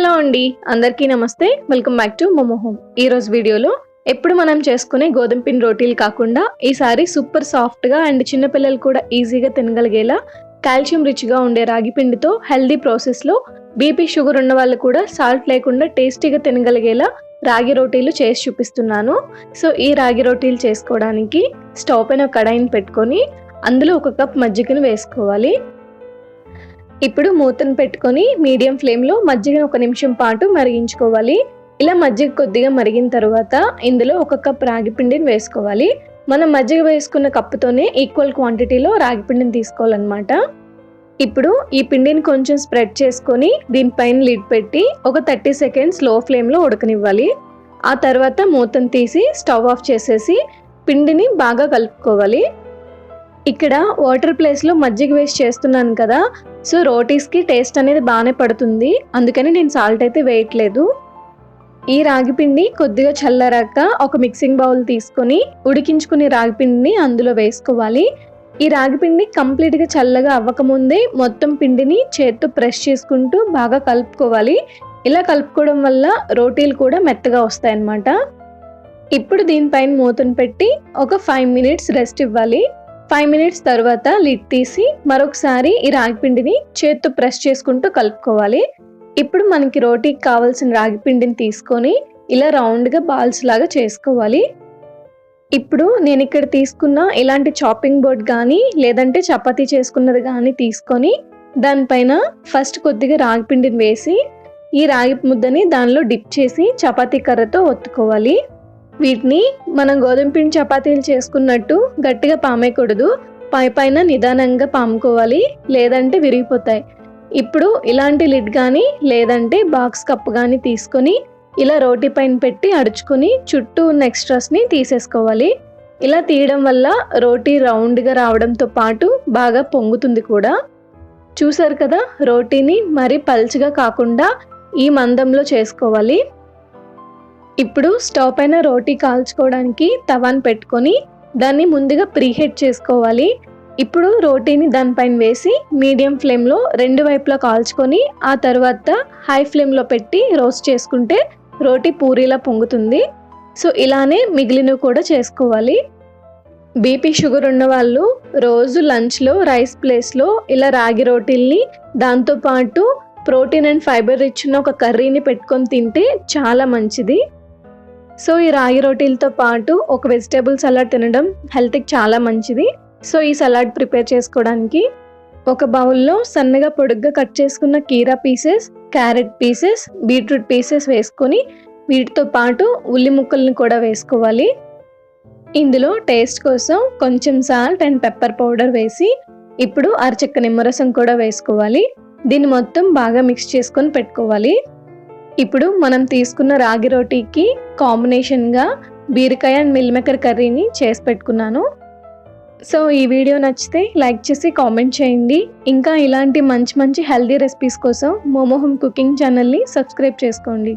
Hello అండి. అందరికీ నమస్తే. Welcome back to Momo home ఈ రోజు వీడియోలో ఎప్పుడు మనం చేసుకునే గోధుమ పిండి రోటీలు కాకుండా ఈసారి సూపర్ సాఫ్ట్గా అండ్ చిన్నపిల్లలు కూడా ఈజీగా తినగలిగేలా కాల్షియం రిచ్గా ఉండే రాగి పిండితో హెల్దీ ప్రాసెస్లో బీపీ షుగర్ ఉన్న వాళ్ళు కూడా సాల్ట్ లేకుండా టేస్టీగా తినగలిగేలా రాగి రోటీలు చేసి చూపిస్తున్నాను. సో ఈ రాగి రోటీలు చేసుకోవడానికి స్టవ్ పైన ఒక కడాయిని పెట్టుకొని అందులో ఒక కప్ మజ్జిగను వేసుకోవాలి. ఇప్పుడు మూతను పెట్టుకొని మీడియం ఫ్లేమ్లో మజ్జిగను ఒక నిమిషం పాటు మరిగించుకోవాలి. ఇలా మజ్జిగ కొద్దిగా మరిగిన తర్వాత ఇందులో ఒక కప్ రాగి పిండిని వేసుకోవాలి. మనం మజ్జిగ వేసుకున్న కప్పుతోనే ఈక్వల్ క్వాంటిటీలో రాగి పిండిని తీసుకోవాలన్నమాట. ఇప్పుడు ఈ పిండిని కొంచెం స్ప్రెడ్ చేసుకొని దీనిపైన లిడ్ పెట్టి ఒక థర్టీ సెకండ్స్లో ఫ్లేమ్లో ఉడకనివ్వాలి. ఆ తర్వాత మూతను తీసి స్టవ్ ఆఫ్ చేసేసి పిండిని బాగా కలుపుకోవాలి. ఇక్కడ వాటర్ ప్లేస్లో మజ్జిగ వేస్ట్ చేస్తున్నాను కదా. సో రోటీస్కి టేస్ట్ అనేది బాగానే పడుతుంది. అందుకని నేను సాల్ట్ అయితే వేయట్లేదు. ఈ రాగి పిండి కొద్దిగా చల్లరాక ఒక మిక్సింగ్ బౌల్ తీసుకొని ఉడికించుకుని రాగి పిండిని అందులో వేసుకోవాలి. ఈ రాగి పిండి కంప్లీట్గా చల్లగా అవ్వకముందే మొత్తం పిండిని చేత్తో ప్రెస్ చేసుకుంటూ బాగా కలుపుకోవాలి. ఇలా కలుపుకోవడం వల్ల రోటీలు కూడా మెత్తగా వస్తాయన్నమాట. ఇప్పుడు దీనిపైన మూతను పెట్టి ఒక ఫైవ్ మినిట్స్ రెస్ట్ ఇవ్వాలి. ఫైవ్ మినిట్స్ తర్వాత లిడ్ తీసి మరొకసారి ఈ రాగి పిండిని చేత్తో ప్రెస్ చేసుకుంటూ కలుపుకోవాలి. ఇప్పుడు మనకి రోటీకి కావాల్సిన రాగి పిండిని తీసుకొని ఇలా రౌండ్గా బాల్స్ లాగా చేసుకోవాలి. ఇప్పుడు నేను ఇక్కడ తీసుకున్న ఇలాంటి చాపింగ్ బోర్డ్ కానీ లేదంటే చపాతీ చేసుకున్నది కానీ తీసుకొని దానిపైన ఫస్ట్ కొద్దిగా రాగి పిండిని వేసి ఈ రాగి ముద్దని దానిలో డిప్ చేసి చపాతీ కర్రతో ఒత్తుకోవాలి. వీటిని మనం గోధుమ పిండి చపాతీలు చేసుకున్నట్టు గట్టిగా పామేయకూడదు. పై పైన నిదానంగా పాముకోవాలి లేదంటే విరిగిపోతాయి. ఇప్పుడు ఇలాంటి లిడ్ కానీ లేదంటే బాక్స్ కప్ కానీ తీసుకొని ఇలా రోటీ పైన పెట్టి అడుచుకొని చుట్టూ ఉన్న ఎక్స్ట్రాస్ని తీసేసుకోవాలి. ఇలా తీయడం వల్ల రోటీ రౌండ్గా రావడంతో పాటు బాగా పొంగుతుంది కూడా. చూసారు కదా రోటీని మరి పల్చగా కాకుండా ఈ మందంలో చేసుకోవాలి. ఇప్పుడు స్టవ్ పైన రోటీ కాల్చుకోవడానికి తవాన్ పెట్టుకొని దాన్ని ముందుగా ప్రీహీట్ చేసుకోవాలి. ఇప్పుడు రోటీని దానిపైన వేసి మీడియం ఫ్లేమ్లో రెండు వైపులా కాల్చుకొని ఆ తర్వాత హై ఫ్లేమ్లో పెట్టి రోస్ట్ చేసుకుంటే రోటీ పూరీలా పొంగుతుంది. సో ఇలానే మిగిలినవి కూడా చేసుకోవాలి. బీపీ షుగర్ ఉన్న వాళ్ళు రోజు లంచ్లో రైస్ ప్లేస్లో ఇలా రాగి రోటీల్ని దాంతోపాటు ప్రోటీన్ అండ్ ఫైబర్ రిచ్ ఉన్న ఒక కర్రీని పెట్టుకొని తింటే చాలా మంచిది. సో ఈ రాగి రోటీలతో పాటు ఒక వెజిటేబుల్ సలాడ్ తినడం హెల్త్కి చాలా మంచిది. సో ఈ సలాడ్ ప్రిపేర్ చేసుకోవడానికి ఒక బౌల్లో సన్నగా పొడుగ్గా కట్ చేసుకున్న కీరా pieces carrot pieces beetroot pieces వేసుకొని వీటితో పాటు ఉల్లి ముక్కల్ని కూడా వేసుకోవాలి. ఇందులో టేస్ట్ కోసం కొంచెం సాల్ట్ అండ్ పెప్పర్ పౌడర్ వేసి ఇప్పుడు అరచెక్క నిమ్మరసం కూడా వేసుకోవాలి. దీన్ని మొత్తం బాగా మిక్స్ చేసుకొని పెట్టుకోవాలి. ఇప్పుడు మనం తీసుకున్న రాగి రోటీకి కాంబినేషన్గా బీరకాయ అండ్ మిల్మేకర్ కర్రీని చేసి పెట్టుకున్నాను. సో ఈ వీడియో నచ్చితే లైక్ చేసి కామెంట్ చేయండి. ఇంకా ఇలాంటి మంచి మంచి హెల్దీ రెసిపీస్ కోసం మోమోహోమ్ కుకింగ్ ఛానల్ని సబ్స్క్రైబ్ చేసుకోండి.